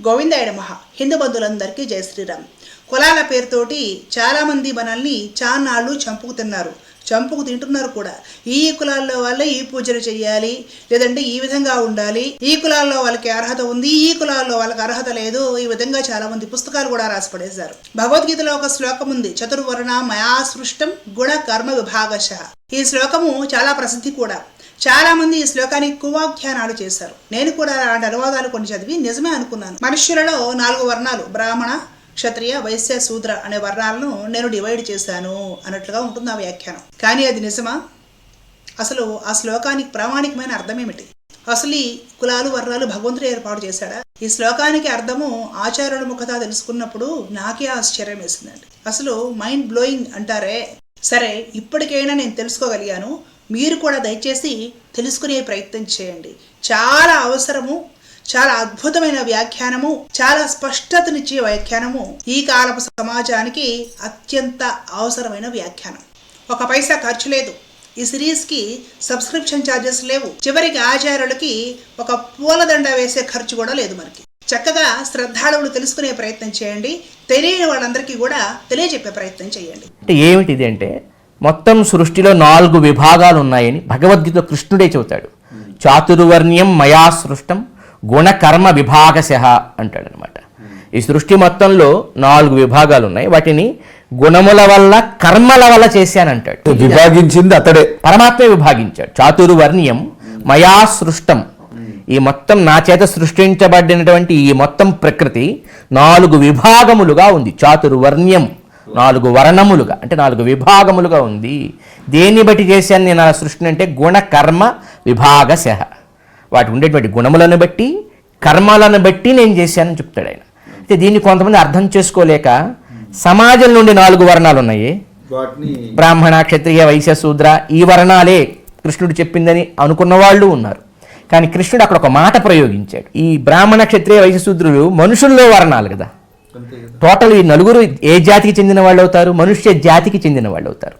గోవిందాయ నమః హిందూ బంధువులందరికీ జయ శ్రీరామ్. కులాల పేరుతోటి చాలామంది మనల్ని చాన్నాళ్ళు చంపుకు తిన్నారు. చంపుకు తింటున్నారు కూడా. ఈ కులాల్లో వాళ్ళే ఈ పూజలు చేయాలి లేదంటే ఈ విధంగా ఉండాలి. ఈ కులాల్లో వాళ్ళకి అర్హత ఉంది ఈ కులాల్లో వాళ్ళకి అర్హత లేదు. ఈ విధంగా చాలా మంది పుస్తకాలు కూడా రాసి పడేశారు భగవద్గీతలో ఒక శ్లోకం ఉంది. చతుర్వర్ణ మయా సృష్టం గుణ కర్మ విభాగశ. ఈ శ్లోకము చాలా ప్రసిద్ధి కూడా. చాలా మంది ఈ శ్లోకానికి కువాఖ్యానాలు చేశారు. నేను కూడా అలాంటి అనువాదాలు కొన్ని చదివి నిజమే అనుకున్నాను. మనుష్యులలో నాలుగు వర్ణాలు బ్రాహ్మణ క్షత్రియ వైశ్య శూద్ర అనే వర్ణాలను నేను డివైడ్ చేశాను అన్నట్లుగా ఉంటుంది ఆ వ్యాఖ్యానం. కానీ అది నిజమా? అసలు ఆ శ్లోకానికి ప్రామాణికమైన అర్థం ఏమిటి అసలు ఈ కులాలు వర్ణాలు భగవంతుడు ఏర్పాటు చేశాడా? ఈ శ్లోకానికి అర్థము ఆచార్యుల ముఖత తెలుసుకున్నప్పుడు నాకే ఆశ్చర్యం వేసిందండి. అసలు మైండ్ బ్లోయింగ్ అంటారే? సరే ఇప్పటికైనా నేను తెలుసుకోగలిగాను. మీరు కూడా దయచేసి తెలుసుకునే ప్రయత్నం చేయండి. చాలా అవసరము చాలా అద్భుతమైన వ్యాఖ్యానము చాలా స్పష్టతనిచ్చే వ్యాఖ్యానము ఈ కాలపు సమాజానికి అత్యంత అవసరమైన వ్యాఖ్యానం. ఒక పైసా ఖర్చు లేదు. ఈ సిరీస్కి సబ్స్క్రిప్షన్ ఛార్జెస్ లేవు. చివరికి ఆచార్యులకి ఒక పూలదండ వేసే ఖర్చు కూడా లేదు మనకి. చక్కగా శ్రద్ధాళువులు తెలుసుకునే ప్రయత్నం చేయండి. తెలియని వాళ్ళందరికీ కూడా తెలియజెప్పే ప్రయత్నం చేయండి. అంటే ఏమిటి ఇది అంటే మొత్తం సృష్టిలో నాలుగు విభాగాలు ఉన్నాయని భగవద్గీత కృష్ణుడే చెబుతాడు. చాతుర్వర్ణ్యం మయా సృష్టం గుణకర్మ విభాగశ అంటాడు అనమాట ఈ సృష్టి మొత్తంలో నాలుగు విభాగాలు ఉన్నాయి వాటిని గుణముల వల్ల కర్మల వల్ల చేశానంటాడు. విభాగించింది అతడే. పరమాత్మే విభాగించాడు. చాతుర్వర్ణ్యం మయా సృష్టం. ఈ మొత్తం నా చేత సృష్టించబడినటువంటి ఈ మొత్తం ప్రకృతి నాలుగు విభాగములుగా ఉంది. చాతుర్వర్ణ్యం నాలుగు వర్ణములుగా అంటే నాలుగు విభాగములుగా ఉంది. దేన్ని బట్టి చేశాను నేను ఆ సృష్టిని అంటే గుణ కర్మ విభాగశ వాటి ఉండేటువంటి గుణములను బట్టి కర్మలను బట్టి నేను చేశానని చెప్తాడు ఆయన. అయితే దీన్ని కొంతమంది అర్థం చేసుకోలేక సమాజం నుండి నాలుగు వర్ణాలు ఉన్నాయి. బ్రాహ్మణ క్షత్రియ వైశ్య శూద్ర ఈ వర్ణాలే కృష్ణుడు చెప్పిందని అనుకున్న వాళ్ళు ఉన్నారు. కానీ కృష్ణుడు అక్కడ ఒక మాట ప్రయోగించాడు. ఈ బ్రాహ్మణ క్షత్రియ వైశ్య శూద్రులు మనుషుల్లో వర్ణాలు కదా. టోటల్ ఈ నలుగురు ఏ జాతికి చెందిన వాళ్ళు అవుతారు మనుష్య జాతికి చెందిన వాళ్ళు అవుతారు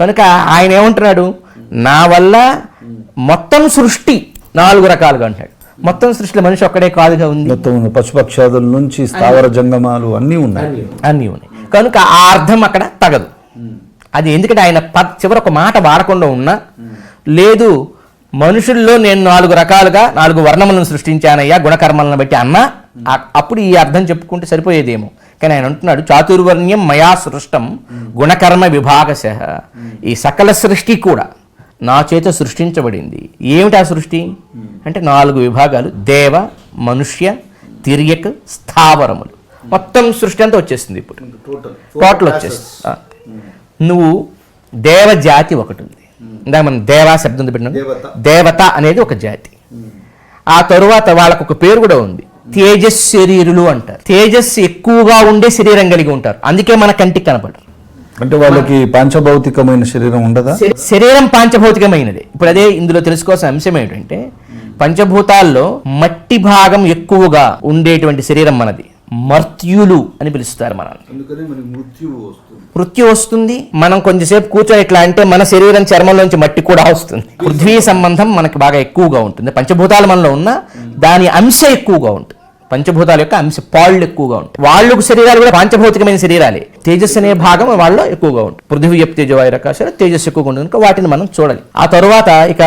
కనుక ఆయన ఏమంటున్నాడు? నా వల్ల మొత్తం సృష్టి నాలుగు రకాలుగా అంటాడు. మొత్తం సృష్టిలో మనిషి ఒక్కడే కాదుగా ఉంది? మొత్తం పశుపక్షాదుల నుంచి స్థావర జంగమాలు అన్నీ ఉన్నాయి. అన్నీ ఉన్నాయి. కనుక ఆ అర్థం అక్కడ తగదు. అది ఎందుకంటే ఆయన చివరి ఒక మాట వాడకుండా ఉన్నా లేదు మనుషుల్లో నేను నాలుగు రకాలుగా నాలుగు వర్ణములను సృష్టించానయ్యా గుణకర్మలను బట్టి అన్నా అప్పుడు ఈ అర్థం చెప్పుకుంటే సరిపోయేదేమో. కానీ ఆయన అంటున్నాడు చాతుర్వర్ణ్యం మయా సృష్టం గుణకర్మ విభాగశ. ఈ సకల సృష్టి కూడా నా చేత సృష్టించబడింది. ఏమిటి ఆ సృష్టి? అంటే నాలుగు విభాగాలు దేవ మనుష్య తిరియక్ స్థావరములు. మొత్తం సృష్టి అంతా వచ్చేసింది ఇప్పుడు. టోటల్ వచ్చేసింది. ఆ. నువ్వు దేవజాతి ఒకటి ఉంది. ఇందాక మనం దేవా శబ్దం పెట్టినాం. దేవత. దేవత అనేది ఒక జాతి. ఆ తరువాత వాళ్ళకు ఒక పేరు కూడా ఉంది. తేజస్ శరీరులు అంటారు. తేజస్సు ఎక్కువగా ఉండే శరీరం కలిగి ఉంటారు. అందుకే మన కంటికి కనపడరు. అంటే వాళ్ళకి పాంచభౌతికమైన శరీరం ఉండదా? శరీ- శరీరం పాంచభౌతికమైనది. ఇప్పుడు అదే ఇందులో తెలుసుకోవాల్సిన అంశం ఏంటంటే పంచభూతాల్లో మట్టి భాగం ఎక్కువగా ఉండేటువంటి శరీరం మనది. మర్త్యులు అని పిలుస్తారు మనల్ని. మృత్యు వస్తుంది. మృత్యు వస్తుంది. మనం కొంచెంసేపు కూర్చొని ఇట్లా అంటే మన శరీరం చర్మంలోంచి మట్టి కూడా వస్తుంది. పృథ్వీ సంబంధం మనకి బాగా ఎక్కువగా ఉంటుంది. పంచభూతాలు మనలో ఉన్న దాని అంశ ఎక్కువగా ఉంటుంది. పంచభూతాల యొక్క అంశ పాళ్ళు ఎక్కువగా ఉంటాయి. వాళ్ళకు శరీరాలు కూడా పాంచభౌతికమైన శరీరాలే. తేజస్సు అనే భాగం వాళ్ళలో ఎక్కువగా ఉంటుంది. పృథ్వీ యొక్క తేజవాయు రకాశాలు తేజస్సు ఎక్కువగా ఉంటుంది. కనుక వాటిని మనం చూడాలి. ఆ తరువాత ఇక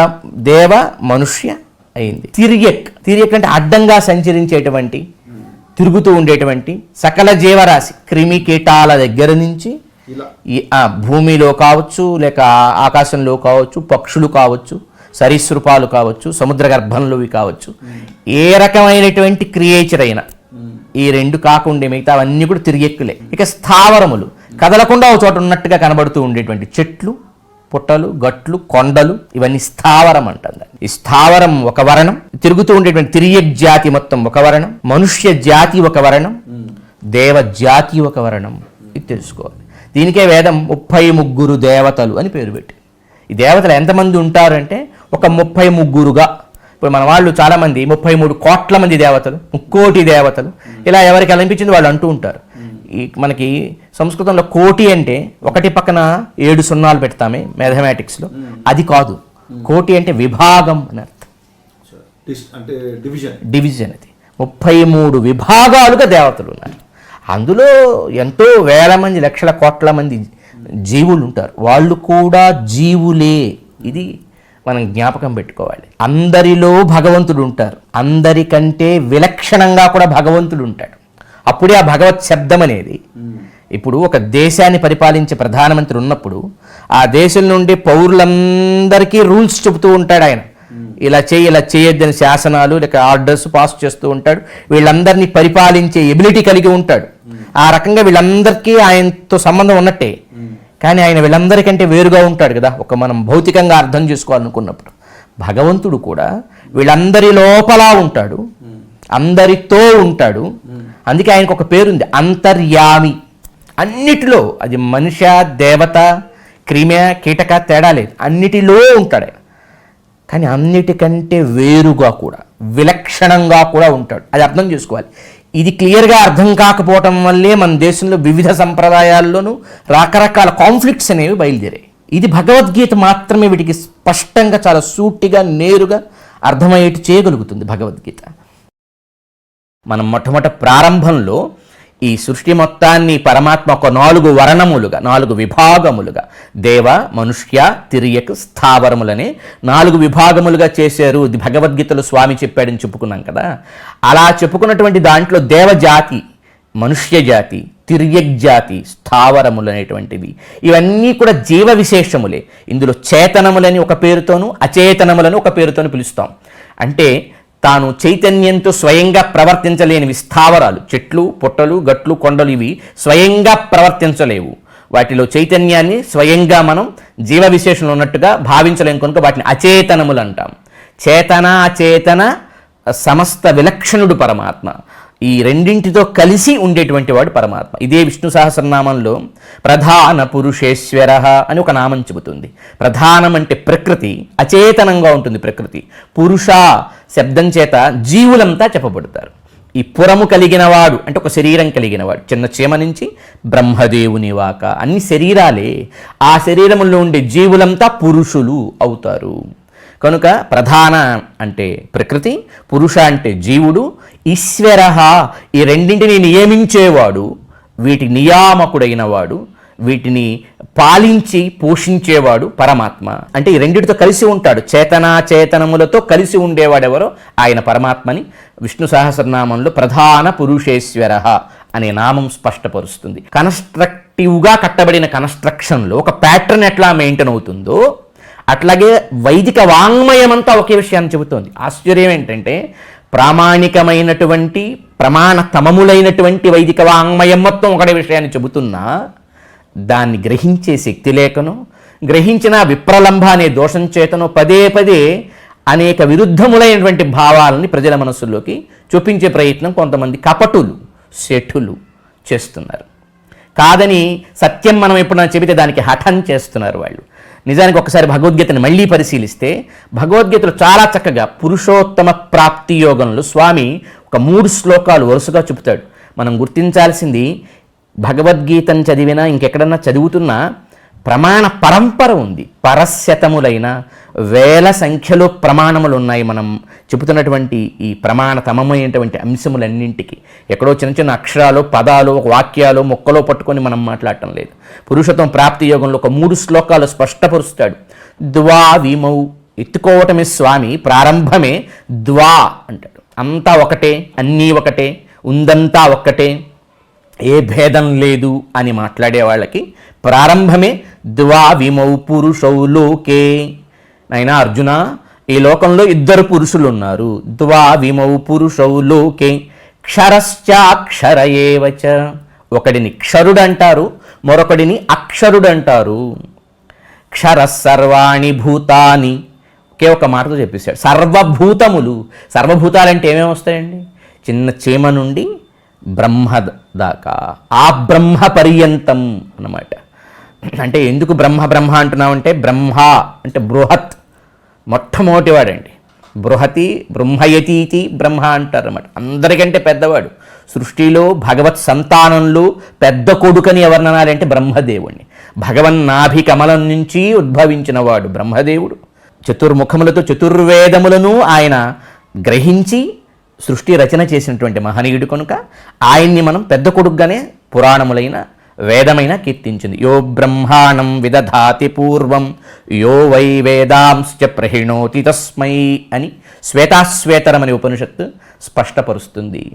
దేవ మనుష్య అయింది. తిరియక్ తిరియక్ అంటే అడ్డంగా సంచరించేటువంటి తిరుగుతూ ఉండేటువంటి సకల జీవరాశి క్రిమి కీటాల దగ్గర నుంచి భూమిలో కావచ్చు లేక ఆకాశంలో కావచ్చు పక్షులు కావచ్చు సరీసృపాలు కావచ్చు సముద్ర గర్భంలోవి కావచ్చు ఏ రకమైనటువంటి క్రియేచర్ అయినా ఈ రెండు కాకుండా మిగతా అవన్నీ కూడా తిరిగెక్కులే ఇక స్థావరములు కదలకుండా ఒక చోట ఉన్నట్టుగా కనబడుతూ ఉండేటువంటి చెట్లు పుట్టలు గట్లు కొండలు ఇవన్నీ స్థావరం అంటారు ఈ స్థావరం ఒక వర్ణం తిరుగుతూ ఉండేటువంటి తిరియక్ జాతి మొత్తం ఒక వర్ణం మనుష్య జాతి ఒక వర్ణం దేవ జాతి ఒక వర్ణం. ఇది తెలుసుకోవాలి. దీనికే వేదం ముప్పై ముగ్గురు దేవతలు అని పేరు పెట్టి ఈ దేవతలు ఎంతమంది ఉంటారంటే ఒక ముప్పై ముగ్గురుగా. ఇప్పుడు మన వాళ్ళు చాలామంది ముప్పై మూడు కోట్ల మంది దేవతలు ముక్కోటి దేవతలు. ఇలా ఎవరికి అనిపించింది వాళ్ళు అంటూ ఉంటారు. ఈ మనకి సంస్కృతంలో కోటి అంటే ఒకటి పక్కన ఏడు సున్నాలు పెడతామే మ్యాథమెటిక్స్లో. అది కాదు. కోటి అంటే విభాగం అని అర్థం. అంటే డివిజన్. డివిజన్ అది. ముప్పై మూడు విభాగాలుగా దేవతలు ఉన్నారు. అందులో ఎంతో వేల మంది లక్షల కోట్ల మంది జీవులు ఉంటారు. వాళ్ళు కూడా జీవులే. ఇది మనం జ్ఞాపకం పెట్టుకోవాలి. అందరిలో భగవంతుడు ఉంటారు. అందరికంటే విలక్షణంగా కూడా భగవంతుడు ఉంటాడు. అప్పుడే ఆ భగవత్ శబ్దం అనేది ఇప్పుడు ఒక దేశాన్ని పరిపాలించే ప్రధానమంత్రి ఉన్నప్పుడు ఆ దేశం నుండి పౌరులందరికీ రూల్స్ చెబుతూ ఉంటాడు ఆయన. ఇలా చేయి ఇలా చేయొద్దని శాసనాలు లేక ఆర్డర్స్ పాస్ చేస్తూ ఉంటాడు. వీళ్ళందరినీ పరిపాలించే ఎబిలిటీ కలిగి ఉంటాడు. ఆ రకంగా వీళ్ళందరికీ ఆయనతో సంబంధం ఉన్నట్టే. కానీ ఆయన వీళ్ళందరికంటే వేరుగా ఉంటాడు కదా. ఒక మనం భౌతికంగా అర్థం చేసుకోవాలనుకున్నప్పుడు. భగవంతుడు కూడా వీళ్ళందరి లోపల ఉంటాడు. అందరితో ఉంటాడు. అందుకే ఆయనకు ఒక పేరుంది అంతర్యామి. అన్నిటిలో అది మనిష దేవత క్రిమ కీటక తేడా లేదు. అన్నిటిలో ఉంటాడు. ఆయన కానీ అన్నిటికంటే వేరుగా కూడా విలక్షణంగా కూడా ఉంటాడు. అది అర్థం చేసుకోవాలి. ఇది క్లియర్గా అర్థం కాకపోవటం వల్లే మన దేశంలో వివిధ సంప్రదాయాల్లోనూ రకరకాల కాన్ఫ్లిక్ట్స్ అనేవి బయలుదేరాయి. ఇది భగవద్గీత మాత్రమే వీటికి స్పష్టంగా చాలా సూటిగా నేరుగా అర్థమయ్యేట్టు చేయగలుగుతుంది భగవద్గీత. మనం మొట్టమొదట ప్రారంభంలో ఈ సృష్టి మొత్తాన్ని పరమాత్మ ఒక నాలుగు వర్ణములుగా నాలుగు విభాగములుగా దేవ మనుష్య తిరియక్ స్థావరములని నాలుగు విభాగములుగా చేశారు ఇది భగవద్గీతలో స్వామి చెప్పాడని చెప్పుకున్నాం కదా. అలా చెప్పుకున్నటువంటి దాంట్లో దేవజాతి మనుష్య జాతి తిర్యక్ జాతి స్థావరములు అనేటువంటివి ఇవన్నీ కూడా జీవ విశేషములే. ఇందులో చేతనములని ఒక పేరుతోనూ అచేతనములని ఒక పేరుతోనూ పిలుస్తాం. అంటే తాను చైతన్యంతో స్వయంగా ప్రవర్తించలేనివి స్థావరాలు చెట్లు పుట్టలు గట్లు కొండలు ఇవి స్వయంగా ప్రవర్తించలేవు. వాటిలో చైతన్యాన్ని స్వయంగా మనం జీవ విశేషంలో ఉన్నట్టుగా భావించలేం కనుక వాటిని అచేతనములు అంటాం. చేతన అచేతన సమస్త విలక్షణుడు పరమాత్మ. ఈ రెండింటితో కలిసి ఉండేటువంటి వాడు పరమాత్మ. ఇదే విష్ణు సహస్రనామంలో ప్రధాన పురుషేశ్వర అని ఒక నామం చెబుతుంది. ప్రధానం అంటే ప్రకృతి అచేతనంగా ఉంటుంది ప్రకృతి. పురుష శబ్దం చేత జీవులంతా చెప్పబడతారు. ఈ పురము కలిగినవాడు అంటే ఒక శరీరం కలిగినవాడు. చిన్న చీమ నుంచి బ్రహ్మదేవుని వాక. అన్ని శరీరాలే ఆ శరీరములో ఉండే జీవులంతా పురుషులు అవుతారు. కనుక ప్రధాన అంటే ప్రకృతి పురుష అంటే జీవుడు ఈశ్వర ఈ రెండింటిని నియమించేవాడు వీటి నియామకుడైన వాడు వీటిని పాలించి పోషించేవాడు పరమాత్మ. అంటే ఈ రెండిటితో కలిసి ఉంటాడు. చేతనా చేతనములతో కలిసి ఉండేవాడెవరో? ఆయన పరమాత్మని. విష్ణు సహస్రనామంలో ప్రధాన పురుషేశ్వర అనే నామం స్పష్టపరుస్తుంది. కన్స్ట్రక్టివ్గా కట్టబడిన కన్స్ట్రక్షన్లో ఒక ప్యాటర్న్ ఎట్లా మెయింటైన్ అవుతుందో అట్లాగే వైదిక వాంగ్మయం అంతా ఒకే విషయాన్ని చెబుతోంది. ఆశ్చర్యం ఏంటంటే ప్రామాణికమైనటువంటి ప్రమాణతమములైనటువంటి వైదిక వాంగ్మయం మొత్తం ఒకటే విషయాన్ని చెబుతున్నా దాన్ని గ్రహించే శక్తి లేకను గ్రహించిన విప్రలంభ అనే దోషం చేతను పదే పదే అనేక విరుద్ధములైనటువంటి భావాలని ప్రజల మనస్సుల్లోకి చూపించే ప్రయత్నం కొంతమంది కపటులు శఠులు చేస్తున్నారు. కాదని సత్యం మనం ఎప్పుడైనా చెబితే దానికి హఠం చేస్తున్నారు వాళ్ళు. నిజానికి ఒకసారి భగవద్గీతని మళ్ళీ పరిశీలిస్తే భగవద్గీతలో చాలా చక్కగా పురుషోత్తమ ప్రాప్తి యోగంలో స్వామి ఒక మూడు శ్లోకాలు వరుసగా చెబుతాడు. మనం గుర్తించాల్సింది భగవద్గీతను చదివినా ఇంకెక్కడన్నా చదువుతున్నా ప్రమాణ పరంపర ఉంది. పరశతములైన వేల సంఖ్యలో ప్రమాణములు ఉన్నాయి మనం చెబుతున్నటువంటి ఈ ప్రమాణతమైనటువంటి అంశములన్నింటికి. ఎక్కడో చిన్న చిన్న అక్షరాలు పదాలు ఒక వాక్యాలు మొక్కలో పట్టుకొని మనం మాట్లాడటం లేదు. పురుషత్వం ప్రాప్తి యోగంలో ఒక మూడు శ్లోకాలు స్పష్టపరుస్తాడు. ద్వా విమౌ ఎత్తుకోవటమే స్వామి ప్రారంభమే ద్వా అంటాడు. అంతా ఒకటే అన్నీ ఒకటే ఉందంతా ఒక్కటే ఏ భేదం లేదు అని మాట్లాడే వాళ్ళకి ప్రారంభమే ద్వా విమౌ పురుషౌ లోకే. నైనా అర్జున ఈ లోకంలో ఇద్దరు పురుషులు ఉన్నారు ద్వా విమౌ పురుషౌ లోకే. క్షరశ్చాక్షర ఏవచ ఒకడిని క్షరుడంటారు మరొకడిని అక్షరుడంటారు. క్షర సర్వాణి భూతాని. ఒకే ఒక మాటతో చెప్పేశాడు. సర్వభూతములు. సర్వభూతాలంటే ఏమేమి వస్తాయండి? చిన్న చీమ నుండి బ్రహ్మ దాకా ఆ బ్రహ్మ పర్యంతం అన్నమాట. అంటే ఎందుకు బ్రహ్మ బ్రహ్మ అంటున్నామంటే బ్రహ్మ అంటే బృహత్. మొట్టమొదటివాడండి బృహతి బ్రహ్మయతీతి బ్రహ్మ అంటారు అన్నమాట అందరికంటే పెద్దవాడు. సృష్టిలో భగవత్ సంతానంలో పెద్ద కొడుకని ఎవరినాలంటే బ్రహ్మదేవుణ్ణి. భగవన్ నాభి కమలం నుంచి ఉద్భవించినవాడు బ్రహ్మదేవుడు. చతుర్ముఖములతో చతుర్వేదములను ఆయన గ్రహించి సృష్టి రచన చేసినటువంటి మహనీయుడు కనుక ఆయన్ని మనం పెద్ద కొడుకుగానే పురాణములైన వేదమైన కీర్తించింది. యో బ్రహ్మాణం విదధాతి పూర్వం యో వై వేదాంశ్చ ప్రహిణోతి తస్మై అని శ్వేతాశ్వేతరం అనే ఉపనిషత్తు స్పష్టపరుస్తుంది.